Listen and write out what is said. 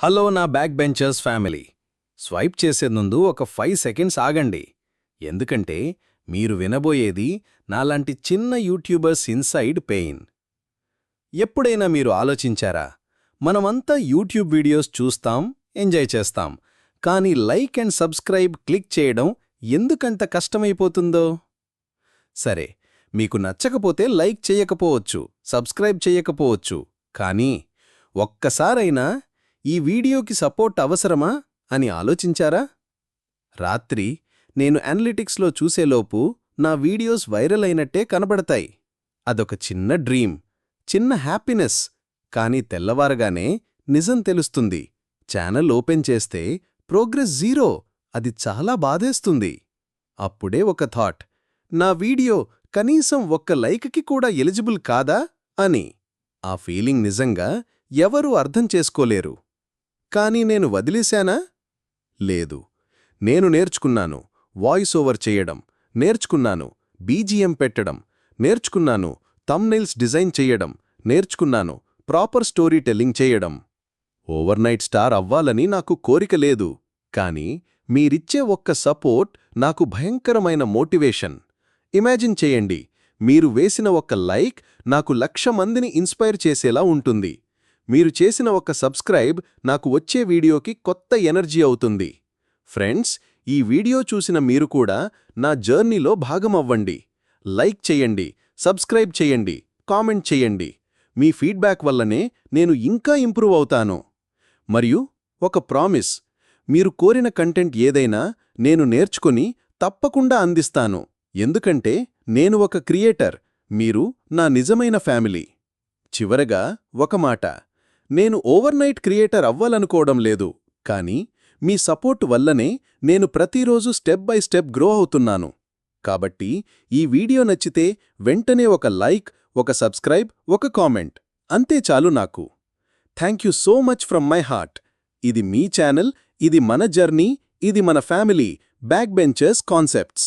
Hello నా back benchers family. Swipe చేసే ముందు ఒక ఫైవ్ సెకండ్స్ ఆగండి. ఎందుకంటే మీరు వినబోయేది నాలాంటి చిన్న యూట్యూబర్స్ ఇన్సైడ్ పెయిన్. ఎప్పుడైనా మీరు ఆలోచించారా? మనమంతా యూట్యూబ్ వీడియోస్ చూస్తాం ఎంజాయ్ చేస్తాం. కానీ లైక్ అండ్ సబ్స్క్రైబ్ క్లిక్ చేయడం ఎందుకంత కష్టమైపోతుందో? సరే మీకు నచ్చకపోతే లైక్ చేయకపోవచ్చు సబ్స్క్రైబ్ చేయకపోవచ్చు. కానీ ఒక్కసారైనా ఈ వీడియోకి సపోర్ట్ అవసరమా అని ఆలోచించారా? రాత్రి నేను అనలిటిక్స్లో చూసేలోపు నా వీడియోస్ వైరల్ అయినట్టే కనబడతాయి. అదొక చిన్న డ్రీమ్ చిన్న హ్యాపీనెస్ కానీ తెల్లవారగానే నిజం తెలుస్తుంది. ఛానల్ ఓపెన్ చేస్తే ప్రోగ్రెస్ జీరో అది చాలా బాధేస్తుంది. అప్పుడే ఒక థాట్ నా వీడియో కనీసం ఒక్క లైక్కి కూడా ఎలిజిబుల్ కాదా అని. ఆ ఫీలింగ్ నిజంగా ఎవరూ అర్థం చేసుకోలేరు. కానీ నేను వదిలేశానా? లేదు. నేను నేర్చుకున్నాను. వాయిస్ ఓవర్ చేయడం. నేర్చుకున్నాను. బీజిఎం పెట్టడం. నేర్చుకున్నాను. తమ్నైల్స్ డిజైన్ చెయ్యడం నేర్చుకున్నాను. ప్రాపర్ స్టోరీ టెల్లింగ్ చేయడం. ఓవర్నైట్ స్టార్ అవ్వాలని నాకు కోరిక లేదు. కానీ మీరిచ్చే ఒక్క సపోర్ట్ నాకు భయంకరమైన మోటివేషన్. ఇమాజిన్ చేయండి. మీరు వేసిన ఒక్క లైక్ నాకు లక్ష మందిని ఇన్స్పైర్ చేసేలా ఉంటుంది. మీరు చేసిన ఒక సబ్స్క్రైబ్ నాకు వచ్చే వీడియోకి కొత్త ఎనర్జీ అవుతుంది. ఫ్రెండ్స్ ఈ వీడియో చూసిన మీరు కూడా నా జర్నీలో భాగమవ్వండి. లైక్ చేయండి సబ్స్క్రైబ్ చేయండి కామెంట్ చెయ్యండి మీ ఫీడ్బ్యాక్ వల్లనే నేను ఇంకా ఇంప్రూవ్ అవుతాను. మరియు ఒక ప్రామిస్ మీరు కోరిన కంటెంట్ ఏదైనా నేను నేర్చుకుని తప్పకుండా అందిస్తాను. ఎందుకంటే నేను ఒక క్రియేటర్ మీరు నా నిజమైన ఫ్యామిలీ. చివరగా ఒక మాట. నేను ఓవర్నైట్ క్రియేటర్ అవ్వాలనుకోవడం లేదు కానీ మీ సపోర్ట్ వల్లనే నేను ప్రతిరోజు స్టెప్ బై స్టెప్ గ్రో అవుతున్నాను. కాబట్టి ఈ వీడియో నచ్చితే వెంటనే ఒక లైక్ ఒక సబ్స్క్రైబ్ ఒక కామెంట్. అంతే చాలు నాకు. Thank you so much from my heart. ఇది మీ ఛానల్ ఇది మన జర్నీ ఇది మన ఫ్యామిలీ. Back benchers concepts.